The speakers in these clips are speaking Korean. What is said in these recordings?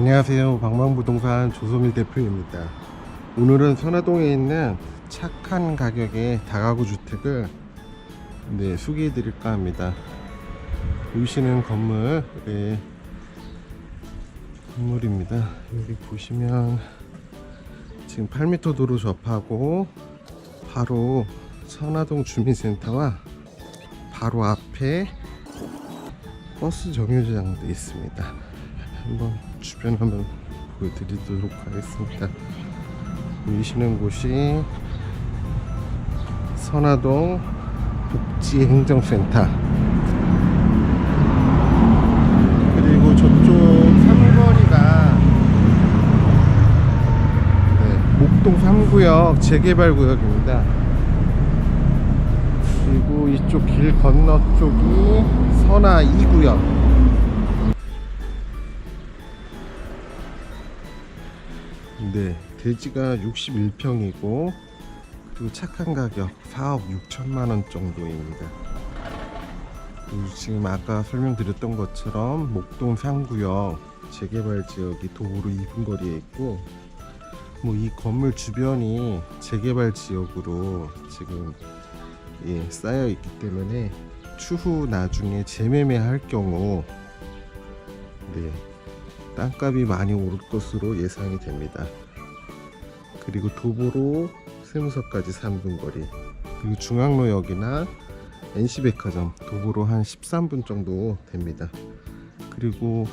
안녕하세요. 방방부동산 조소밀 대표입니다. 오늘은 선화동에 있는 착한 가격의 다가구 주택을 네, 소개해 드릴까 합니다. 보이시는 건물, 네, 건물입니다. 여기 보시면 지금 8m 도로 접하고 바로 선화동 주민센터와 바로 앞에 버스 정류장도 있습니다. 한번 주변 한번 보여드리도록 하겠습니다. 보이시는 곳이 선화동 복지행정센터 그리고 저쪽 삼거리가 네, 목동 3구역 재개발 구역입니다. 그리고 이쪽 길 건너 쪽이 선화 2구역 네, 대지가 61평이고 그리고 착한 가격 4억 6천만 원 정도입니다. 지금 아까 설명드렸던 것처럼 목동 상구역 재개발 지역이 도보로 2분 거리에 있고 뭐 이 건물 주변이 재개발 지역으로 지금 예, 쌓여 있기 때문에 추후 나중에 재매매할 경우 네, 땅값이 많이 오를 것으로 예상이 됩니다. 그리고 도보로 세무서까지 3분 거리 그리고 중앙로역이나 NC백화점 도보로 한 13분 정도 됩니다. 그리고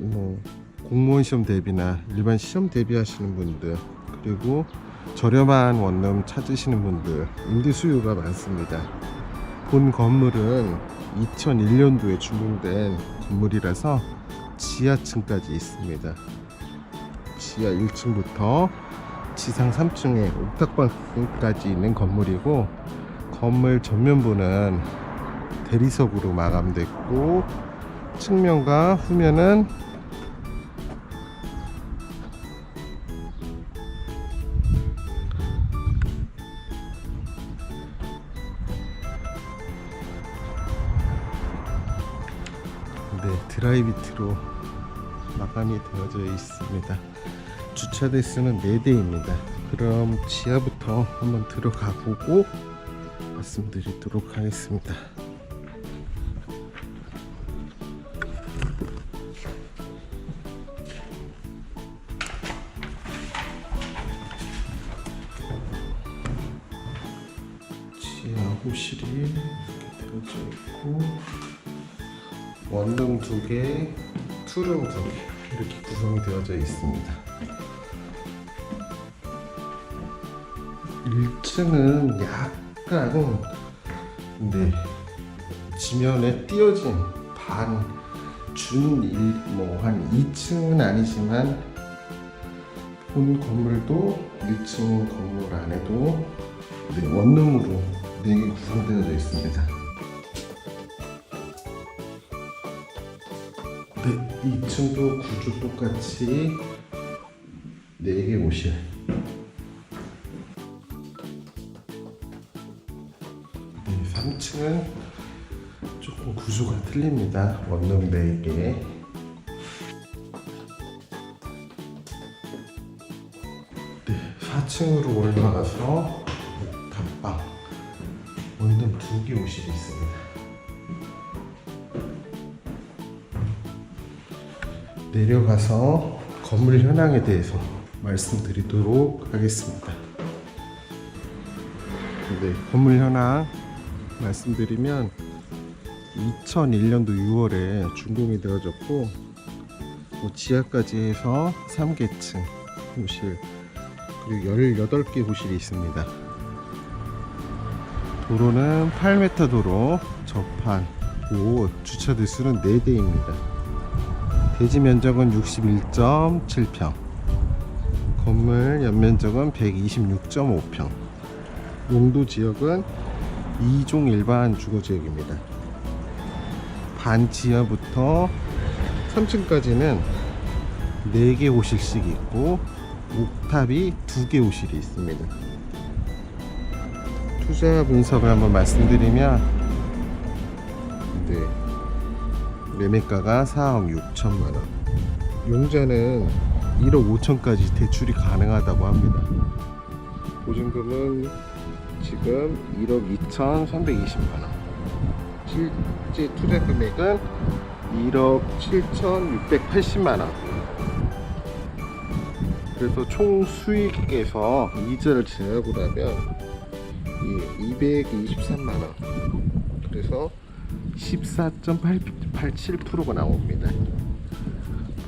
뭐 공무원 시험 대비나 일반 시험 대비하시는 분들 그리고 저렴한 원룸 찾으시는 분들 임대 수요가 많습니다. 본 건물은 2001년도에 준공된 건물이라서 지하층까지 있습니다. 지하 1층부터 지상 3층에 옥탑방까지 있는 건물이고 건물 전면부는 대리석으로 마감됐고 측면과 후면은 드라이비트로 마감이 되어져 있습니다. 주차 대수는 4대입니다. 그럼 지하부터 한번 들어가 보고 말씀드리도록 하겠습니다. 지하 호실이 되어져 있고 원룸 두 개, 투룸 두 개 이렇게 구성이 되어져 있습니다. 1층은 약간 네 지면에 띄어진 반준뭐한 2층은 아니지만 본 건물도 1층 건물 안에도 네, 원룸으로 4개 구성되어져 있습니다. 네, 2층도 구조 똑같이 4개 오실 네, 3층은 조금 구조가 틀립니다. 원룸 4개 네, 4층으로 올라가서 단방 원룸 2개 오실이 있습니다. 내려가서 건물 현황에 대해서 말씀드리도록 하겠습니다. 네, 건물 현황 말씀드리면 2001년도 6월에 준공이 되어졌고 뭐 지하까지 해서 3개층 호실 그리고 18개 호실이 있습니다. 도로는 8m 도로 접한 5 주차 대수는 4대입니다. 대지 면적은 61.7평, 건물 연면적은 126.5평, 용도 지역은 2종 일반 주거 지역입니다. 반 지하부터 3층까지는 4개 호실씩 있고 옥탑이 2개 호실이 있습니다. 투자 분석을 한번 말씀드리면 네. 매매가가 4억 6천만 원. 용자는 1억 5천까지 대출이 가능하다고 합니다. 보증금은 지금 1억 2,320만 원. 실제 투자 금액은 1억 7,680만 원. 그래서 총 수익에서 이자를 제하고 나면 이 223만 원. 그래서 14.87%가 나옵니다.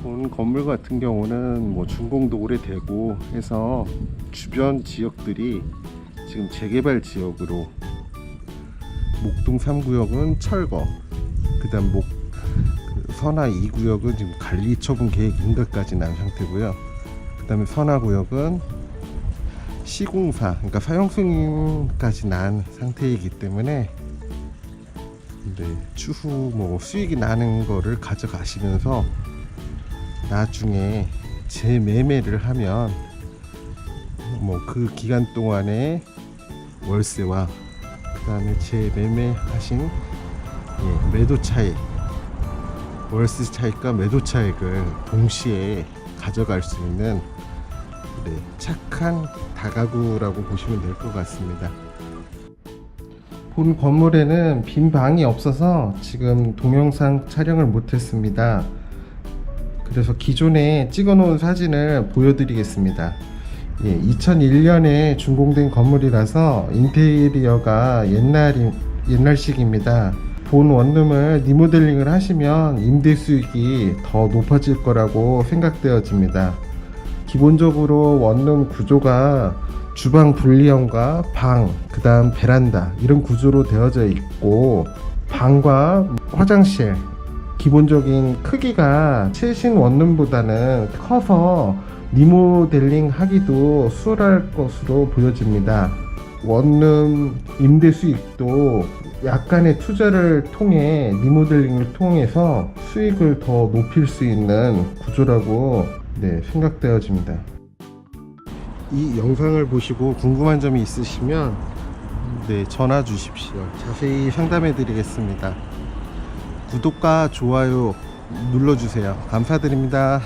본 건물 같은 경우는 뭐 준공도 오래되고 해서 주변 지역들이 지금 재개발 지역으로 목동 3구역은 철거 그다음 목그 선화 2구역은 지금 관리 처분 계획 인가까지 난 상태고요. 그다음에 선화 구역은 시공사 그러니까 사용 승인까지 난 상태이기 때문에 네, 추후 뭐 수익이 나는 거를 가져가시면서 나중에 재매매를 하면 뭐 그 기간 동안에 월세와 그 다음에 재매매하신 예, 매도 차익 월세 차익과 매도 차익을 동시에 가져갈 수 있는 네, 착한 다가구라고 보시면 될 것 같습니다. 본 건물에는 빈 방이 없어서 지금 동영상 촬영을 못했습니다. 그래서 기존에 찍어놓은 사진을 보여드리겠습니다. 예, 2001년에 준공된 건물이라서 인테리어가 옛날 옛날식입니다. 본 원룸을 리모델링을 하시면 임대 수익이 더 높아질 거라고 생각되어집니다. 기본적으로 원룸 구조가 주방 분리형과 방, 그 다음 베란다 이런 구조로 되어져 있고 방과 화장실 기본적인 크기가 최신 원룸보다는 커서 리모델링 하기도 수월할 것으로 보여집니다. 원룸 임대 수익도 약간의 투자를 통해 리모델링을 통해서 수익을 더 높일 수 있는 구조라고 네, 생각되어집니다. 이 영상을 보시고 궁금한 점이 있으시면 네, 전화 주십시오. 자세히 상담해 드리겠습니다. 구독과 좋아요 눌러주세요. 감사드립니다.